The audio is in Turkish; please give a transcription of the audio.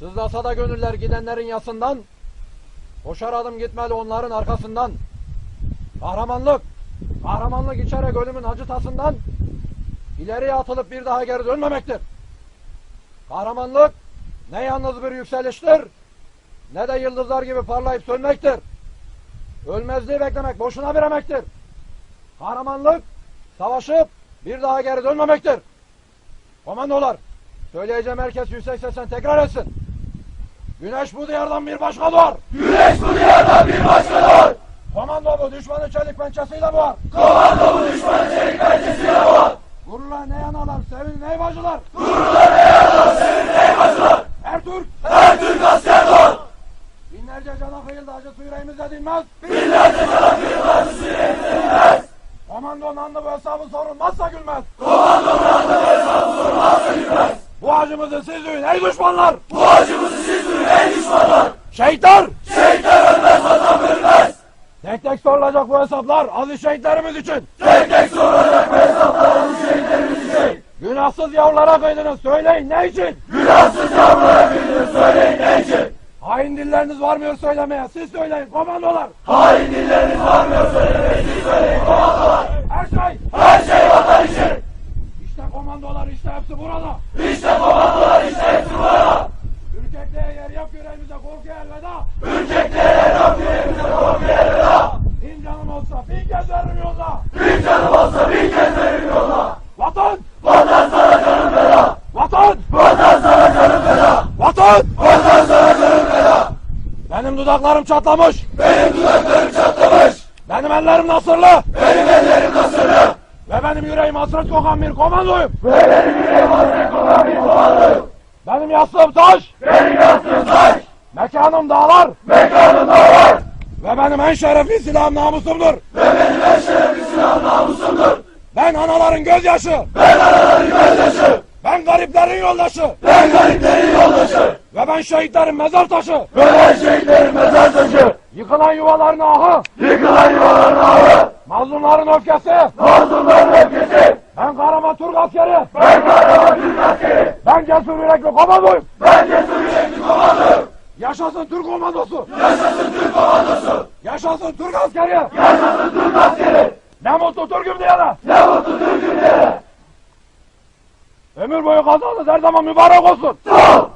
Sızlasa da gönüller gidenlerin yasından, koşar adım gitmeli onların arkasından. Kahramanlık, kahramanlık içerek ölümün acı tasından, ileriye atılıp bir daha geri dönmemektir. Kahramanlık, ne yalnız bir yükseliştir, ne de yıldızlar gibi parlayıp sönmektir. Ölmezliği beklemek boşuna bir emektir. Kahramanlık, savaşıp bir daha geri dönmemektir. Komandolar, söyleyeceğim herkes yüksek sesle tekrar etsin. Güneş bu diyardan bir başka doğar. Güneş bu diyardan bir başka doğar. Komando bu düşmanı çelik pençesiyle boğar. Komando bu düşmanı çelik pençesiyle boğar. Gururla ne yanalar, sevin ne bacılar. Gururla ne yanar sevin ne bacılar. Her Türk, Her Türk asker doğar. binlerce cana kıyıldı acısı yüreğimizde dinmez. Binlerce cana kıyıldı acısı yüreğimizde Komando nanlı bu hesabı sorulmazsa gülmez. Komando nanlı bu hesabı sorulmazsa gülmez. Bu acımızı siz duyun ey düşmanlar. Bu acımızı siz duyun ey düşmanlar. Şehitler, Şehitler ölmez vatan ölmez. tek tek sorulacak bu hesaplar aziz şehitlerimiz için. Tek tek sorulacak bu hesaplarımız şehitlerimiz için. Günahsız yavrulara kıydınız söyleyin ne için? Günahsız yavrulara kıydınız söyleyin ne için? Hain dilleriniz varmıyor söylemeye siz söyleyin komandolar. Hain dilleriniz varmıyor söylemeyi siz söyleyin komandolar. Her şey, Her şey vatan için. işte komandolar işte hepsi burada. İşte komandolar işte hepsi burada. Ürkekliğe yer yok yüreğimize korkuya elveda. Ürkekliğe yok yüreğimize korku elveda. Bin canım olsa bin kez veririm yolda. Bir canım olsa bin kez veririm yolda. Vatan, Vatan sana canım feda. vatan, Vatan sana canım feda. vatan. Vatan sana canım feda. Benim dudaklarım çatlamış. Benim dudaklarım çatlamış. Benim ellerim nasırlı. Benim ellerim nasırlı. Ve benim yüreğim hasret kokan bir komandoyum. Ve benim yüreğim hasret kokan bir komandoyum. Benim yastığım taş. Benim yastığım taş. Mekanım dağlar. Mekanım var. Ve benim en şerefli silahım namusumdur. Ve benim en şerefli silahım namusumdur. Ben anaların gözyaşı. Ben anaların gözyaşı. Ben gariplerin yoldaşı. Ben gariplerin yoldaşı. Ve ben şehitlerin mezar taşı. Ve ben şehitlerin mezar taşı. Yıkılan yuvaların ahı. Yıkılan yuvaların ağrı. Mazlumların öfkesi. Mazlumların öfkesi. Ben kahraman Türk askeri. Ben kahraman Türk askeri. Ben cesur yürekli komandoyum. Ben cesur yürekli komandoyum. Yaşasın Türk komandosu. Yaşasın Türk komandosu. Yaşasın Türk askeri. Yaşasın Türk askeri. Ne mutlu Türk'üm diyene. Ne mutlu Türk'üm diyene. Ömür boyu kazanız her zaman mübarek olsun. Sağ ol.